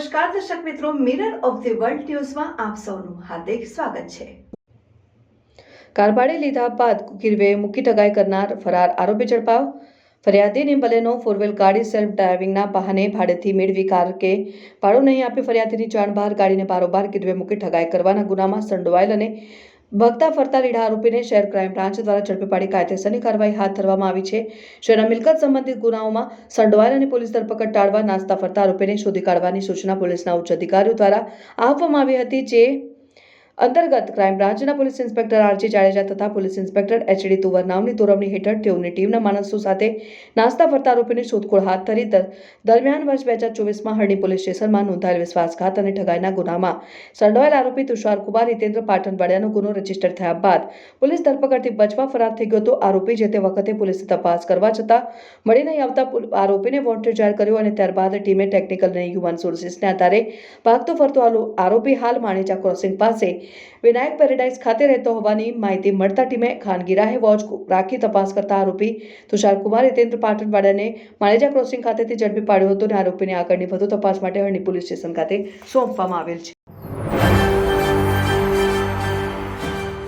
નમસ્કાર, દર્શક મિત્રો મિરર ઓફ ધી વર્લ્ડ ન્યૂઝમાં આપ સૌનું હાર્દિક સ્વાગત છે. કારભાડે લીધા બાદ ગીરવે મૂકી ટગાઈ કરનાર ફરાર આરોપી ઝડપાયો. ફરિયાદીની બલેનો ફોરવેલ ગાડી સેલ્ફ ડ્રાઇવિંગના બહાને ભાડેથી મેળવી કાર કે ભાડું નહીં આપી ફરિયાદીની જાણ બહાર ગાડીને બારોબાર ગીરવે મૂકી ઠગાઈ કરવાના ગુનામાં સંડોવાયેલ અને ભગતા ફરતા લીડા આરોપીને શહેર ક્રાઇમ બ્રાન્ચ દ્વારા ઝડપી પાડી કાયદેસરની કાર્યવાહી હાથ ધરવામાં આવી છે. શહેરના મિલકત સંબંધિત ગુનાઓમાં સંડોવાયેલ અને પોલીસ ધરપકડ ટાળવા નાસ્તા ફરતા આરોપીને શોધી કાઢવાની સૂચના પોલીસના ઉચ્ચ અધિકારીઓ દ્વારા આપવામાં આવી હતી, જે અંતર્ગત ક્રાઇમ બ્રાન્ચના પોલીસ ઇન્સ્પેક્ટર આરજી જાડેજા તથા પોલીસ ઇન્સ્પેક્ટર એચડી તુવર નામની તોરવણી હેઠળ તેઓની ટીમના માણસો સાથે નાસ્તા ફરતા આરોપીની શોધખોળ હાથ ધરી દર- દરમિયાન વર્ષ બે હજાર ચોવીસમાં હરણી પોલીસ સ્ટેશનમાં નોંધાયેલ વિશ્વાસઘાત અને ઠગાઈના ગુનામાં સંડોવાયેલ આરોપી તુષાર કુમાર, હિતેન્દ્ર પાટણવાડિયાનો ગુનો રજિસ્ટર થયા બાદ પોલીસ ધરપકડથી બચવા ફરાર થઈ ગયો હતો. આરોપી જે તે વખતે પોલીસે તપાસ કરવા છતાં મળી નહીં આવતા આરોપીને વોન્ટેડ જાહેર કર્યો અને ત્યારબાદ ટીમે ટેકનિકલ અને હ્યુમન સોર્સિસને આધારે ભાગતો ફરતો આરોપી હાલ માણેજા ક્રોસિંગ પાસે વિનાયક પેરેડાઇઝ ખાતે રહેતો હોવાની માહિતી મળતા ટીમે ખાનગી રાહે વોચ રાખી તપાસ કરતા આરોપી તુષાર કુમાર હિતેન્દ્ર પાટણવાડાને માણેજા ક્રોસિંગ ખાતેથી ઝડપી પાડ્યો હતો અને આરોપીને આગળની વધુ તપાસ માટે હરણી પોલીસ સ્ટેશન ખાતે સોંપવામાં આવેલ છે.